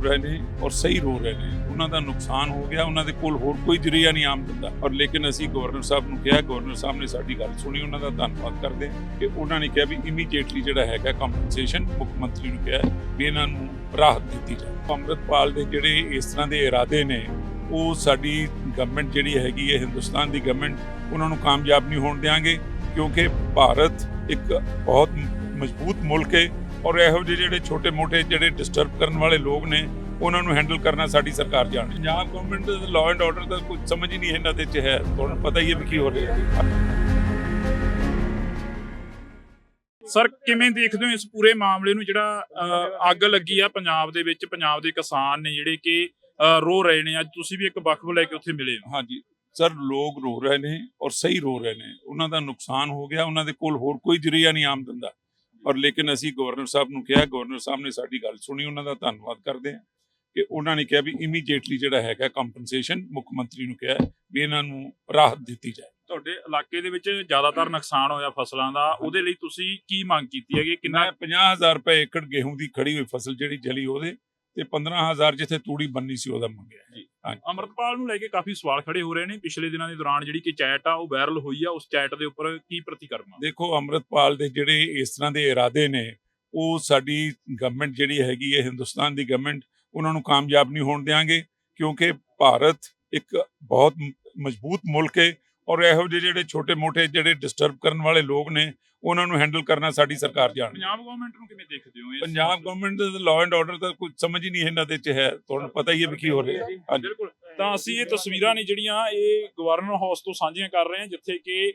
ਰੋ ਰਹੇ ਨੇ ਔਰ ਸਹੀ ਰੋ ਰਹੇ ਨੇ। ਉਹਨਾਂ ਦਾ ਨੁਕਸਾਨ ਹੋ ਗਿਆ, ਉਹਨਾਂ ਦੇ ਕੋਲ ਹੋਰ ਕੋਈ ਜਰੀਆ ਨਹੀਂ ਆਮਦਨ ਦਾ ਔਰ ਲੇਕਿਨ ਅਸੀਂ ਗਵਰਨਰ ਸਾਹਿਬ ਨੂੰ ਕਿਹਾ, ਗਵਰਨਰ ਸਾਹਿਬ ਨੇ ਸਾਡੀ ਗੱਲ ਸੁਣੀ, ਉਹਨਾਂ ਦਾ ਧੰਨਵਾਦ ਕਰਦੇ ਕਿ ਉਹਨਾਂ ਨੇ ਕਿਹਾ ਵੀ ਇਮੀਡੀਏਟਲੀ ਜਿਹੜਾ ਹੈਗਾ ਕੰਪਨਸੇਸ਼ਨ ਮੁੱਖ ਮੰਤਰੀ ਨੂੰ ਕਿਹਾ ਵੀ ਇਹਨਾਂ ਨੂੰ ਰਾਹਤ ਦਿੱਤੀ ਜਾਵੇ। ਅੰਮ੍ਰਿਤਪਾਲ ਦੇ ਜਿਹੜੇ ਇਸ ਤਰ੍ਹਾਂ ਦੇ ਇਰਾਦੇ ਨੇ, ਉਹ ਸਾਡੀ ਗਵਰਨਮੈਂਟ ਜਿਹੜੀ ਹੈਗੀ ਹੈ, ਹਿੰਦੁਸਤਾਨ ਦੀ ਗਵਰਨਮੈਂਟ ਉਹਨਾਂ ਨੂੰ ਕਾਮਯਾਬ ਨਹੀਂ ਹੋਣ ਦੇਵਾਂਗੇ ਕਿਉਂਕਿ ਭਾਰਤ ਇੱਕ ਬਹੁਤ ਮਜ਼ਬੂਤ ਮੁਲਕ ਹੈ। ਔਰ ਇਹੋ ਜਿਹੇ ਜਿਹੜੇ ਛੋਟੇ-ਮੋਟੇ ਜਿਹੜੇ ਡਿਸਟਰਬ ਕਰਨ ਵਾਲੇ ਲੋਕ ਨੇ ਉਹਨਾਂ ਨੂੰ ਹੈਂਡਲ ਕਰਨਾ ਸਾਡੀ ਸਰਕਾਰ ਜਾਣੇ। ਪੰਜਾਬ ਗਵਰਨਮੈਂਟ ਦਾ ਲਾਅ ਐਂਡ ਆਰਡਰ ਦਾ ਕੁਝ ਸਮਝ ਹੀ ਨਹੀਂ ਇਹਨਾਂ ਦੇ ਚ ਹੈ। ਤੁਹਾਨੂੰ ਪਤਾ ਹੀ ਹੈ ਵੀ ਕੀ ਹੋ ਰਿਹਾ ਸਰ ਕਿਵੇਂ ਦੇਖਦੇ ਹੋ ਇਸ ਪੂਰੇ ਮਾਮਲੇ ਨੂੰ ਜਿਹੜਾ ਅੱਗ ਲੱਗੀ ਆ ਪੰਜਾਬ ਦੇ ਵਿੱਚ? ਪੰਜਾਬ ਦੇ ਕਿਸਾਨ ਨੇ ਜਿਹੜੇ ਕਿ ਰੋ ਰਹੇ ਨੇ। ਅੱਜ ਤੁਸੀਂ ਵੀ ਇੱਕ ਵਕਫ ਲੈ ਕੇ ਉੱਥੇ ਮਿਲੇ ਹੋ। ਹਾਂਜੀ। ਸਰ ਲੋਕ ਰੋ ਰਹੇ ਨੇ ਔਰ ਸਹੀ ਰੋ ਰਹੇ ਨੇ। ਉਹਨਾਂ ਦਾ ਨੁਕਸਾਨ ਹੋ ਗਿਆ। ਉਹਨਾਂ ਦੇ ਕੋਲ ਹੋਰ ਕੋਈ ਜਰੀਆ ਨਹੀਂ ਆਮਦਨ ਦਾ। ਔਰ ਲੇਕਿਨ ਅਸੀਂ ਗਵਰਨਰ ਸਾਹਿਬ ਨੂੰ ਕਿਹਾ ਗਵਰਨਰ ਸਾਹਿਬ ਨੇ ਸਾਡੀ ਗੱਲ ਸੁਣੀ ਉਹਨਾਂ ਦਾ ਧੰਨਵਾਦ ਕਰਦੇ ਹਾਂ ਕਿ ਉਹਨਾਂ ਨੇ ਕਿਹਾ ਵੀ ਇਮੀਡੀਏਟਲੀ ਜਿਹੜਾ ਹੈਗਾ ਕੰਪਨਸੇਸ਼ਨ ਮੁੱਖ ਮੰਤਰੀ ਨੂੰ ਕਿਹਾ ਵੀ ਇਹਨਾਂ ਨੂੰ ਰਾਹਤ ਦਿੱਤੀ ਜਾਏ। ਤੁਹਾਡੇ ਇਲਾਕੇ ਦੇ ਵਿੱਚ ਜ਼ਿਆਦਾਤਰ ਨੁਕਸਾਨ ਹੋਇਆ ਫਸਲਾਂ ਦਾ ਉਹਦੇ ਲਈ ਤੁਸੀਂ ਕੀ ਮੰਗ ਕੀਤੀ ਹੈਗੀ? ਕਿੰਨਾ ਮੈਂ 50000 ਰੁਪਏ ਏਕੜ ਗੇਹੂੰ ਦੀ ਖੜੀ ਹੋਈ ਫਸਲ ਜਿਹੜੀ ਜਲੀ ਉਹਦੇ ਤੇ 15000 ਜਿੱਥੇ ਤੂੜੀ ਬੰਨੀ ਸੀ ਉਹਦਾ ਮੰਗਿਆ। ਅਮਰਤਪਾਲ ਨੂੰ ਲੈ ਕੇ ਕਾਫੀ ਸਵਾਲ ਖੜੇ ਹੋ ਰਹੇ ਨੇ। ਪਿਛਲੇ ਦਿਨਾਂ ਦੇ ਦੌਰਾਨ ਜਿਹੜੀ ਕਿ ਚੈਟ ਆ ਉਹ ਵਾਇਰਲ ਹੋਈ ਆ। ਉਸ ਚੈਟ ਦੇ ਉੱਪਰ ਕੀ ਪ੍ਰਤੀਕਰਮ ਆ? ਦੇਖੋ ਅੰਮ੍ਰਿਤਪਾਲ ਦੇ ਜਿਹੜੇ ਇਸ ਤਰ੍ਹਾਂ ਦੇ ਇਰਾਦੇ ਨੇ ਉਹ ਸਾਡੀ ਗਵਰਨਮੈਂਟ ਜਿਹੜੀ ਹੈਗੀ ਹੈ ਹਿੰਦੁਸਤਾਨ ਦੀ ਗਵਰਨਮੈਂਟ ਉਹਨਾਂ ਨੂੰ ਕਾਮਯਾਬ ਨਹੀਂ ਹੋਣ ਦੇਵਾਂਗੇ ਕਿਉਂਕਿ ਭਾਰਤ ਇੱਕ ਬਹੁਤ ਮਜ਼ਬੂਤ ਮੁਲਕ ਹੈ। ਔਰ ਇਹੋ ਜਿਹੇ ਜਿਹੜੇ ਛੋਟੇ-ਮੋਟੇ ਜਿਹੜੇ ਡਿਸਟਰਬ ਕਰਨ ਵਾਲੇ ਲੋਕ ਨੇ ਉਹਨਾਂ ਨੂੰ ਹੈਂਡਲ ਕਰਨਾ ਸਾਡੀ ਸਰਕਾਰ ਜਾਣੇ। ਪੰਜਾਬ ਗਵਰਨਮੈਂਟ ਨੂੰ ਕਿਵੇਂ ਦੇਖਦੇ ਹੋ ਪੰਜਾਬ ਗਵਰਨਮੈਂਟ ਦਾ ਲਾਅ ਐਂਡ ਆਰਡਰ ਦਾ ਕੁਝ ਸਮਝ ਹੀ ਨਹੀਂ ਇਹਨਾਂ ਦੇ ਚ ਹੈ। ਤੁਹਾਨੂੰ ਪਤਾ ਹੀ ਹੈ ਵੀ ਕੀ ਹੋ ਰਿਹਾ। ਹੈ ਬਿਲਕੁਲ ਤਾਂ ਅਸੀਂ ਇਹ ਤਸਵੀਰਾਂ ਨੇ ਜਿਹੜੀਆਂ ਇਹ ਗਵਰਨਰ ਹਾਊਸ ਤੋਂ ਸਾਂਝੀਆਂ ਕਰ ਰਹੇ ਹਾਂ ਜਿੱਥੇ ਕਿ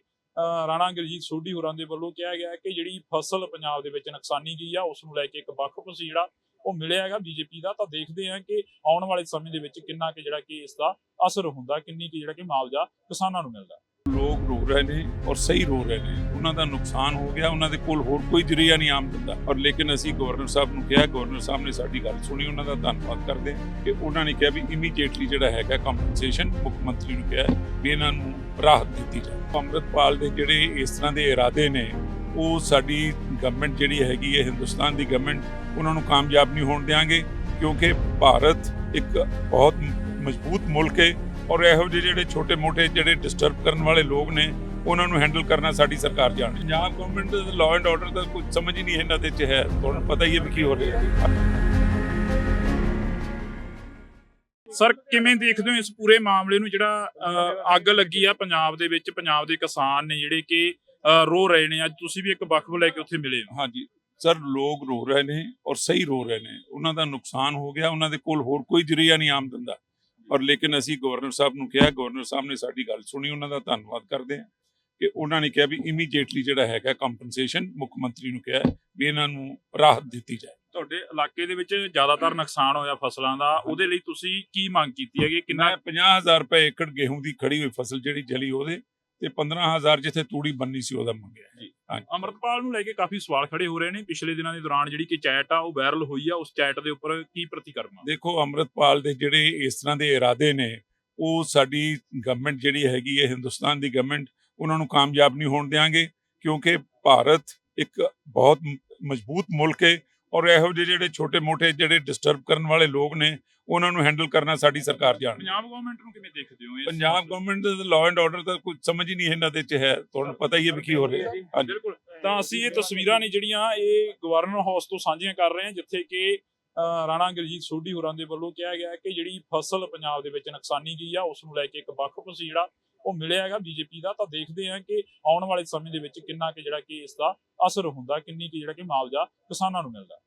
ਰਾਣਾ ਗੁਰਜੀਤ ਸੋਢੀ ਹੋਰਾਂ ਦੇ ਵੱਲੋਂ ਕਿਹਾ ਗਿਆ ਕਿ ਜਿਹੜੀ ਫਸਲ ਪੰਜਾਬ ਦੇ ਵਿੱਚ ਨੁਕਸਾਨੀ ਗਈ ਆ ਉਸ ਨੂੰ ਲੈ ਕੇ ਇੱਕ ਵਕਫ ਸੀ ਜਿਹੜਾ ਉਹ ਮਿਲਿਆ ਹੈਗਾ ਬੀਜੇਪੀ ਦਾ। ਤਾਂ ਦੇਖਦੇ ਹਾਂ ਕਿ ਆਉਣ ਵਾਲੇ ਸਮੇਂ ਦੇ ਵਿੱਚ ਕਿੰਨਾ ਕਿ ਜਿਹੜਾ ਕਿ ਇਸ ਦਾ ਅਸਰ ਹੁੰਦਾ ਕਿੰਨੀ ਕਿ ਜਿਹੜਾ ਕਿ ਮੁਆਵਜ਼ਾ ਕਿਸਾਨਾਂ ਨੂੰ ਮਿਲਦਾ। ਲੋਕ ਰੋ ਰਹੇ ਨੇ ਔਰ ਸਹੀ ਰੋ ਰਹੇ ਨੇ। ਉਹਨਾਂ ਦਾ ਨੁਕਸਾਨ ਹੋ ਗਿਆ, ਉਹਨਾਂ ਦੇ ਕੋਲ ਹੋਰ ਕੋਈ ਜਰੀਆ ਨਹੀਂ ਆਮਦਨ ਦਾ ਔਰ ਲੇਕਿਨ ਅਸੀਂ ਗਵਰਨਰ ਸਾਹਿਬ ਨੂੰ ਕਿਹਾ, ਗਵਰਨਰ ਸਾਹਿਬ ਨੇ ਸਾਡੀ ਗੱਲ ਸੁਣੀ, ਉਹਨਾਂ ਦਾ ਧੰਨਵਾਦ ਕਰਦੇ ਕਿ ਉਹਨਾਂ ਨੇ ਕਿਹਾ ਵੀ ਇਮੀਡੀਏਟਲੀ ਜਿਹੜਾ ਹੈਗਾ ਕੰਪਨਸੇਸ਼ਨ ਮੁੱਖ ਮੰਤਰੀ ਨੂੰ ਕਿਹਾ ਵੀ ਇਹਨਾਂ ਨੂੰ ਰਾਹਤ ਦਿੱਤੀ ਜਾਵੇ। ਅੰਮ੍ਰਿਤਪਾਲ ਦੇ ਜਿਹੜੇ ਇਸ ਤਰ੍ਹਾਂ ਦੇ ਇਰਾਦੇ ਨੇ, ਉਹ ਸਾਡੀ ਗਵਰਨਮੈਂਟ ਜਿਹੜੀ ਹੈਗੀ ਹੈ, ਹਿੰਦੁਸਤਾਨ ਦੀ ਗਵਰਨਮੈਂਟ ਉਹਨਾਂ ਨੂੰ ਕਾਮਯਾਬ ਨਹੀਂ ਹੋਣ ਦੇਵਾਂਗੇ ਕਿਉਂਕਿ ਭਾਰਤ ਇੱਕ ਬਹੁਤ ਮਜ਼ਬੂਤ ਮੁਲਕ ਹੈ। ਔਰ ਇਹੋ ਜਿਹੇ ਜਿਹੜੇ ਛੋਟੇ-ਮੋਟੇ ਜਿਹੜੇ ਡਿਸਟਰਬ ਕਰਨ ਵਾਲੇ ਲੋਕ ਨੇ ਉਹਨਾਂ ਨੂੰ ਹੈਂਡਲ ਕਰਨਾ ਸਾਡੀ ਸਰਕਾਰ ਜਾਣੇ। ਪੰਜਾਬ ਗਵਰਨਮੈਂਟ ਦਾ ਲਾਅ ਐਂਡ ਆਰਡਰ ਦਾ ਕੁਝ ਸਮਝ ਹੀ ਨਹੀਂ ਇਹਨਾਂ ਦੇ ਚ ਹੈ। ਤੁਹਾਨੂੰ ਪਤਾ ਹੀ ਹੈ ਵੀ ਕੀ ਹੋ ਰਿਹਾ ਸਰ ਕਿਵੇਂ ਦੇਖਦੇ ਹੋ ਇਸ ਪੂਰੇ ਮਾਮਲੇ ਨੂੰ ਜਿਹੜਾ ਅੱਗ ਲੱਗੀ ਆ ਪੰਜਾਬ ਦੇ ਵਿੱਚ? ਪੰਜਾਬ ਦੇ ਕਿਸਾਨ ਨੇ ਜਿਹੜੇ ਕਿ ਰੋ ਰਹੇ ਨੇ। ਅੱਜ ਤੁਸੀਂ ਵੀ ਇੱਕ ਵਕਫ ਲੈ ਕੇ ਉੱਥੇ ਮਿਲੇ ਹੋ। ਹਾਂਜੀ। ਸਰ ਲੋਕ ਰੋ ਰਹੇ ਨੇ ਔਰ ਸਹੀ ਰੋ ਰਹੇ ਨੇ। ਉਹਨਾਂ ਦਾ ਨੁਕਸਾਨ ਹੋ ਗਿਆ। ਉਹਨਾਂ ਦੇ ਕੋਲ ਹੋਰ ਕੋਈ ਜਰੀਆ ਨਹੀਂ ਆਮਦਨ ਦਾ। ਔਰ ਲੇਕਿਨ ਅਸੀਂ ਗਵਰਨਰ ਸਾਹਿਬ ਨੂੰ ਕਿਹਾ ਗਵਰਨਰ ਸਾਹਿਬ ਨੇ ਸਾਡੀ ਗੱਲ ਸੁਣੀ ਉਹਨਾਂ ਦਾ ਧੰਨਵਾਦ ਕਰਦੇ ਹਾਂ ਕਿ ਉਹਨਾਂ ਨੇ ਕਿਹਾ ਵੀ ਇਮੀਡੀਏਟਲੀ ਜਿਹੜਾ ਹੈਗਾ ਕੰਪਨਸੇਸ਼ਨ ਮੁੱਖ ਮੰਤਰੀ ਨੂੰ ਕਿਹਾ ਵੀ ਇਹਨਾਂ ਨੂੰ ਰਾਹਤ ਦਿੱਤੀ ਜਾਏ। ਤੁਹਾਡੇ ਇਲਾਕੇ ਦੇ ਵਿੱਚ ਜ਼ਿਆਦਾਤਰ ਨੁਕਸਾਨ ਹੋਇਆ ਫਸਲਾਂ ਦਾ ਉਹਦੇ ਲਈ ਤੁਸੀਂ ਕੀ ਮੰਗ ਕੀਤੀ ਹੈਗੀ? ਕਿੰਨਾ ਮੈਂ 50000 ਰੁਪਏ ਏਕੜ ਗੇਹੂੰ ਦੀ ਖੜੀ ਹੋਈ ਫਸਲ ਜਿਹੜੀ ਜਲੀ ਉਹਦੇ ਤੇ 15000 ਜਿੱਥੇ ਤੂੜੀ ਬੰਨੀ ਸੀ ਉਹਦਾ ਮੰਗਿਆ। ਅਮਰਤਪਾਲ ਨੂੰ ਲੈ ਕੇ ਕਾਫੀ ਸਵਾਲ ਖੜੇ ਹੋ ਰਹੇ ਨੇ। ਪਿਛਲੇ ਦਿਨਾਂ ਦੇ ਦੌਰਾਨ ਜਿਹੜੀ ਕਿ ਚੈਟ ਆ ਉਹ ਵਾਇਰਲ ਹੋਈ ਆ। ਉਸ ਚੈਟ ਦੇ ਉੱਪਰ ਕੀ ਪ੍ਰਤੀਕਰਮ ਆ? ਦੇਖੋ ਅੰਮ੍ਰਿਤਪਾਲ ਦੇ ਜਿਹੜੇ ਇਸ ਤਰ੍ਹਾਂ ਦੇ ਇਰਾਦੇ ਨੇ ਉਹ ਸਾਡੀ ਗਵਰਨਮੈਂਟ ਜਿਹੜੀ ਹੈਗੀ ਹੈ ਹਿੰਦੁਸਤਾਨ ਦੀ ਗਵਰਨਮੈਂਟ ਉਹਨਾਂ ਨੂੰ ਕਾਮਯਾਬ ਨਹੀਂ ਹੋਣ ਦੇਵਾਂਗੇ ਕਿਉਂਕਿ ਭਾਰਤ ਇੱਕ ਬਹੁਤ ਮਜ਼ਬੂਤ ਮੁਲਕ ਹੈ। ਔਰ ਇਹੋ ਜਿਹੇ ਜਿਹੜੇ ਛੋਟੇ-ਮੋਟੇ ਜਿਹੜੇ ਡਿਸਟਰਬ ਕਰਨ ਵਾਲੇ ਲੋਕ ਨੇ ਉਹਨਾਂ ਨੂੰ ਹੈਂਡਲ ਕਰਨਾ ਸਾਡੀ ਸਰਕਾਰ ਜਾਣੇ। ਪੰਜਾਬ ਗਵਰਨਮੈਂਟ ਨੂੰ ਕਿਵੇਂ ਦੇਖਦੇ ਹੋ ਪੰਜਾਬ ਗਵਰਨਮੈਂਟ ਦਾ ਲਾਅ ਐਂਡ ਆਰਡਰ ਦਾ ਕੁਝ ਸਮਝ ਹੀ ਨਹੀਂ ਇਹਨਾਂ ਦੇ ਚ ਹੈ। ਤੁਹਾਨੂੰ ਪਤਾ ਹੀ ਹੈ ਵੀ ਕੀ ਹੋ ਰਿਹਾ। ਹੈ ਬਿਲਕੁਲ ਤਾਂ ਅਸੀਂ ਇਹ ਤਸਵੀਰਾਂ ਨੇ ਜਿਹੜੀਆਂ ਇਹ ਗਵਰਨਰ ਹਾਊਸ ਤੋਂ ਸਾਂਝੀਆਂ ਕਰ ਰਹੇ ਹਾਂ ਜਿੱਥੇ ਕਿ ਰਾਣਾ ਗੁਰਜੀਤ ਸੋਢੀ ਹੋਰਾਂ ਦੇ ਵੱਲੋਂ ਕਿਹਾ ਗਿਆ ਕਿ ਜਿਹੜੀ ਫਸਲ ਪੰਜਾਬ ਦੇ ਵਿੱਚ ਨੁਕਸਾਨੀ ਗਈ ਆ ਉਸ ਨੂੰ ਲੈ ਕੇ ਇੱਕ ਵਕਫ ਸੀ ਜਿਹੜਾ ਉਹ ਮਿਲਿਆ ਹੈਗਾ ਬੀਜੇਪੀ ਦਾ। ਤਾਂ ਦੇਖਦੇ ਹਾਂ ਕਿ ਆਉਣ ਵਾਲੇ ਸਮੇਂ ਦੇ ਵਿੱਚ ਕਿੰਨਾ ਕਿ ਜਿਹੜਾ ਕਿ ਇਸ ਦਾ ਅਸਰ ਹੁੰਦਾ ਕਿੰਨੀ ਕਿ ਜਿਹੜਾ ਕਿ ਮੁਆਵਜ਼ਾ ਕਿਸਾਨਾਂ ਨੂੰ ਮਿਲਦਾ।